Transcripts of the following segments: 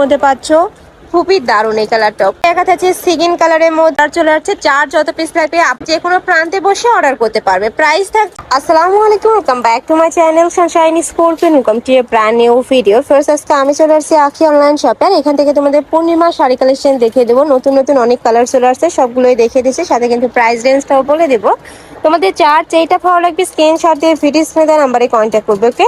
মধ্যে পাচ্ছ? খুবই দারুণ এই কালারটা। দেখা যাচ্ছে সিগিন কালারের মধ্যে। চলে আসছে চার যত পিস লাগবে আপনি যে কোনো প্রান্তে বসে অর্ডার করতে পারবে। প্রাইস থাক আসসালামু আলাইকুম welcome back to my channel sunshine scorpion welcome to a brand new video first আজকে আমি চলে আসছি আখি অনলাইন শপে আর এখান থেকে তোমাদের পূর্ণিমা শাড়ি কালেকশন দেখিয়ে দেবো। নতুন নতুন অনেক কালার চলে আসছে সবগুলোই দেখিয়ে দিচ্ছে। সাথে কিন্তু প্রাইস রেঞ্জটাও বলে দেবো। তোমাদের চার যেইটা ভালো লাগবে স্ক্রিনশট দিয়ে ভিডিও স্ক্রিনে নাম্বারে কন্ট্যাক্ট করবে ওকে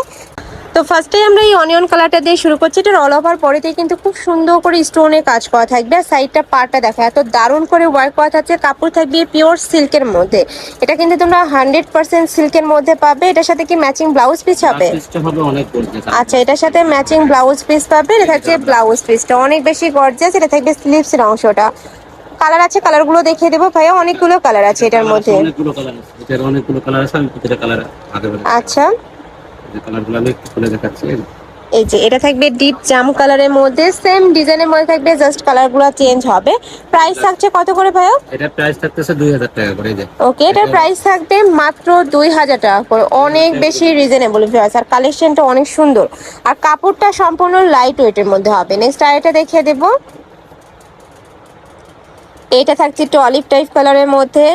তো ফার্স্টে আমরা এই অনিয়ন কালারটা দিয়ে শুরু করছি। এটার অল ওভার পরেতেই কিন্তু খুব সুন্দর করে স্টোনে কাজ করা থাকবে। আর সাইডটা পার্টটা দেখা এত দারুণ করে ওয়ার্ক করা থাকছে। কাপড় থাকবে পিওর সিল্কের মধ্যে। এটা কিন্তু তোমরা হান্ড্রেড পার্সেন্ট সিল্কের মধ্যে পাবে। এটার সাথে কি ম্যাচিং ব্লাউজ পিস হবে? আচ্ছা এটার সাথে ম্যাচিং ব্লাউজ পিস পাবে। এটা থাকছে ব্লাউজ পিসটা অনেক বেশি গর্জিয়াস এটা থাকবে স্লিভসের অংশটা। কালার আছে কালারগুলো দেখিয়ে দেবো। ভাইয়া অনেকগুলো কালার আছে এটার মধ্যে। অনেকগুলো কালার আছে। অনেকগুলো কালার আছে আমি প্রতিটা কালার আচ্ছা। যে কালারগুলো আমি একটু খুলে দেখাচ্ছি এই যে। এটা থাকবে ডিপ জাম কালারের মধ্যে সেম ডিজাইনের মধ্যে থাকবে জাস্ট কালারগুলো চেঞ্জ হবে। প্রাইস থাকছে কত করে ভাইয়া? এটার প্রাইস থাকতেছে দুই হাজার টাকা করে এই যে। ওকে এটার প্রাইস থাকবে মাত্র দুই হাজার টাকা করে। অনেক বেশি রিজনেবল ভিউয়ার্স আর কালেকশনটা অনেক সুন্দর। আর কাপড়টা সম্পূর্ণ লাইট ওয়েটের মধ্যে হবে। নেক্সট আরেকটা দেখিয়ে দেব। এটা থাকছে একটু অলিভ টাইপ কালারের মধ্যে।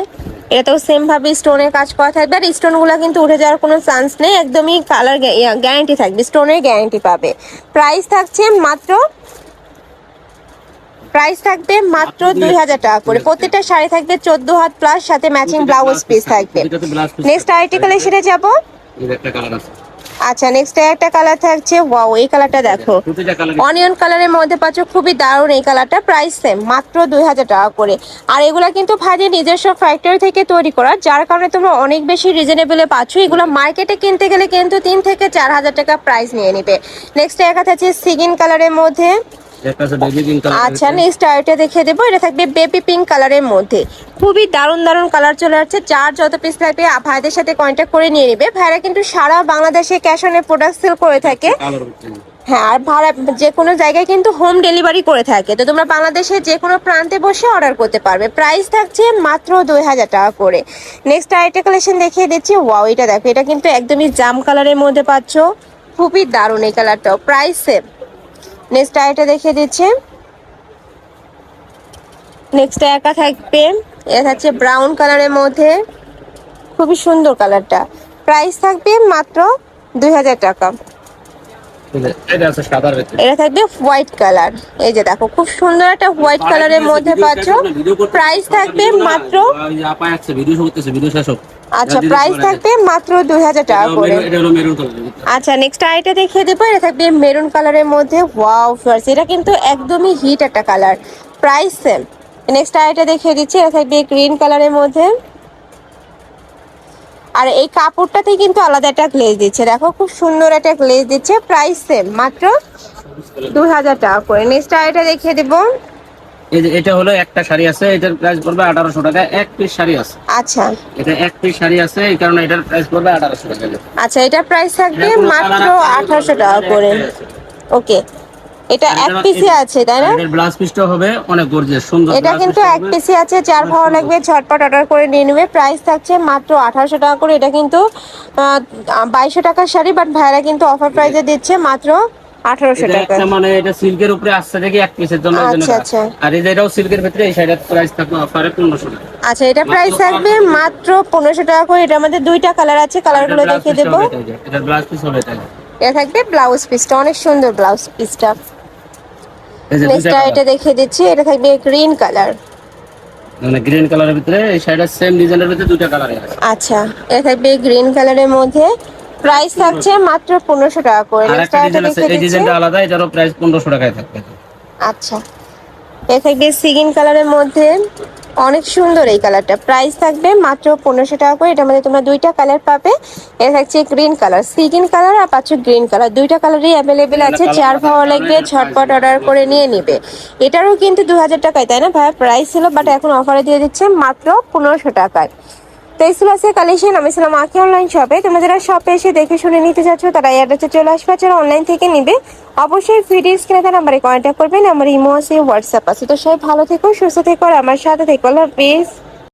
এটাতেও সেমভাবে স্টোনের কাজ করা থাকবে আর স্টোনগুলো কিন্তু উঠে যাওয়ার কোনো চান্স নেই একদমই কালার গ্যারান্টি থাকবে স্টোনের গ্যারান্টি পাবে। প্রাইস থাকছে মাত্র প্রাইস থাকবে মাত্র দুই হাজার টাকা করে। প্রত্যেকটা শাড়ি থাকবে চোদ্দ হাত প্লাস সাথে ম্যাচিং ব্লাউজ পিস থাকবে। নেক্সট আর্টিকেলে সেটা যাব। একটা কালার আছে। আচ্ছা নেক্সট একটা কালার থাকছে ওয়াও এই কালারটা দেখো। অনিয়ন কালারের মধ্যে পাচ্ছ খুবই দারুণ এই কালারটা প্রাইস সেম মাত্র দুই হাজার টাকা করে। আর এগুলো কিন্তু ভাজি নিজস্ব ফ্যাক্টরি থেকে তৈরি করা যার কারণে তোমরা অনেক বেশি রিজনেবলে পাচ্ছ। এগুলো মার্কেটে কিনতে গেলে কিন্তু তিন থেকে চার হাজার টাকা প্রাইস নিয়ে নেবে। নেক্সট একটা থাকছে সিগিন কালারের মধ্যে। আচ্ছা নেক্সট আরেকটা দেখিয়ে দেবো। এটা থাকবে বেবি পিঙ্ক কালারের মধ্যে। খুবই দারুণ দারুণ কালার চলে আসছে। যার যত পিস লাগবে আ- ভাইদের সাথে কন্ট্যাক্ট করে নিয়ে নেবে। ভাইরা কিন্তু সারা বাংলাদেশে ক্যাশ অনে প্রোডাক্ট সেল করে থাকে। হ্যাঁ আর ভাড়া যে কোনো জায়গায় কিন্তু হোম ডেলিভারি করে থাকে। তো তোমরা বাংলাদেশে যে কোনো প্রান্তে বসে অর্ডার করতে পারবে। প্রাইস থাকছে মাত্র দুই হাজার টাকা করে। নেক্সট আরেকটা কালেকশন দেখিয়ে দিচ্ছি। ওয়াও এটা দেখো। এটা কিন্তু একদমই জাম কালারের মধ্যে পাচ্ছ। খুবই দারুণ এই কালারটাও প্রাইস সেম নেক্সট আরেকটা দেখিয়ে দিচ্ছি। নেক্সট একা থাকবে। এটা থাকছে ব্রাউন কালারের মধ্যে। খুবই সুন্দর কালারটা প্রাইস থাকবে মাত্র দুই হাজার টাকা। এটা থাকবে হোয়াইট কালার এই যে দেখো খুব সুন্দর একটা হোয়াইট কালারের মধ্যে পাচ্ছ। প্রাইস থাকবে মাত্র ওই যে আপা আছে ভিডিও ভিডিও শেষ হোক। আচ্ছা প্রাইস থাকবে মাত্র দুই হাজার টাকা করে। আচ্ছা নেক্সট আইটা দেখিয়ে দেবো এটা থাকবে মেরুন কালারের মধ্যে। ওয়াও ফার্স এটা কিন্তু একদমই হিট একটা কালার প্রাইস সেম নেক্সট আইটা দেখিয়ে দিচ্ছি এটা থাকবে গ্রিন কালারের মধ্যে। আর এই কাপড়টাতে কিন্তু আলাদা একটা গ্লেজ দিচ্ছে। দেখো খুব সুন্দর একটা গ্লেজ দিচ্ছে। প্রাইস সেম মাত্র দুই হাজার টাকা করে। নেক্সট আইটা দেখিয়ে দেবো। এই যে এটা হলো একটা শাড়ি আছে এটার প্রাইস পড়বে আঠারোশো টাকা। এক পিস শাড়ি আছে। আচ্ছা। এটা এক পিস শাড়ি আছে এই কারণে এটার প্রাইস পড়বে আঠারোশো টাকা। আচ্ছা এটা প্রাইস থাকবে মাত্র আঠারোশো টাকা করে। ওকে এটা এক পিসি আছে তাই না? এটার ব্লাউজ পিসটা হবে অনেক গর্জিয়াস সুন্দর এটা কিন্তু এক। পিসি আছে যার ভালো লাগবে ঝটপট অর্ডার করে নিয়ে নেবে। প্রাইস থাকছে মাত্র আঠারোশো টাকা করে। এটা কিন্তু বাইশশো টাকার শাড়ি বাট ভাইরা কিন্তু অফার প্রাইসে দিচ্ছে মাত্র টাকা। মানে এটা সিল্কের উপরে আসছে দেখি এক পিসের জন্য আচ্ছা, এটা। আচ্ছা। আর এটাও সিল্কের ভিতরে এই শাড়িটার প্রাইস থাকবে অফারে পনেরোশো টাকা। আচ্ছা এটা প্রাইস থাকবে মাত্র পনেরোশো টাকা করে। এটা আমাদের দুইটা কালার আছে কালারগুলো দেখিয়ে দেবো। ব্লাউজ পিস হবে এটা এটা থাকবে ব্লাউজ পিসটা অনেক সুন্দর ব্লাউজ পিসটা এটা। দেখিয়ে দিচ্ছি এটা থাকবে গ্রিন কালার মানে গ্রিন কালারের ভিতরে এই শাড়িটার সেম ডিজাইনের ভিতরে দুইটা কালার আছে। আচ্ছা এটা থাকবে গ্রিন কালারের মধ্যে। প্রাইস থাকছে মাত্র পনেরোশো টাকা করে। নেক্সট আছে এই ডিজাইনটা আলাদা এটারও প্রাইস পনেরোশো টাকায় থাকবে। আচ্ছা। এ থাকবে সিগিন কালারের মধ্যে অনেক সুন্দর এই কালারটা প্রাইস থাকবে মাত্র পনেরোশো টাকা করে এটার মধ্যে তোমরা দুইটা কালার পাবে। এটা থাকছে green colour sea green colour আর পাচ্ছ গ্রিন কালার দুইটা কালারই অ্যাভেলেবেল আছে যার ভালো লাগবে ঝটপট অর্ডার করে নিয়ে নিবে। এটারও কিন্তু দু হাজার টাকায় তাই না ভাই প্রাইস ছিল বাট এখন অফারে দিয়ে দিচ্ছে মাত্র পনেরোশো টাকায়। তো এই ছিল কালেকশন আমি ছিলাম আঁকি অনলাইন শপে তোমরা যারা শপে এসে দেখে শুনে নিতে চাচ্ছ, তারা অ্যাড্রেসে চলে আসবে যারা অনলাইন থেকে নিবে, অবশ্যই ভিডিও স্ক্রিনে তার নাম্বারে কন্ট্যাক্ট করবেন। আমার ইমো আছে হোয়াটসঅ্যাপ আছে। তো সবাই ভালো থেকো, সুস্থ থেকো, আর আমার সাথে থেকো। আল্লাহ হাফিজ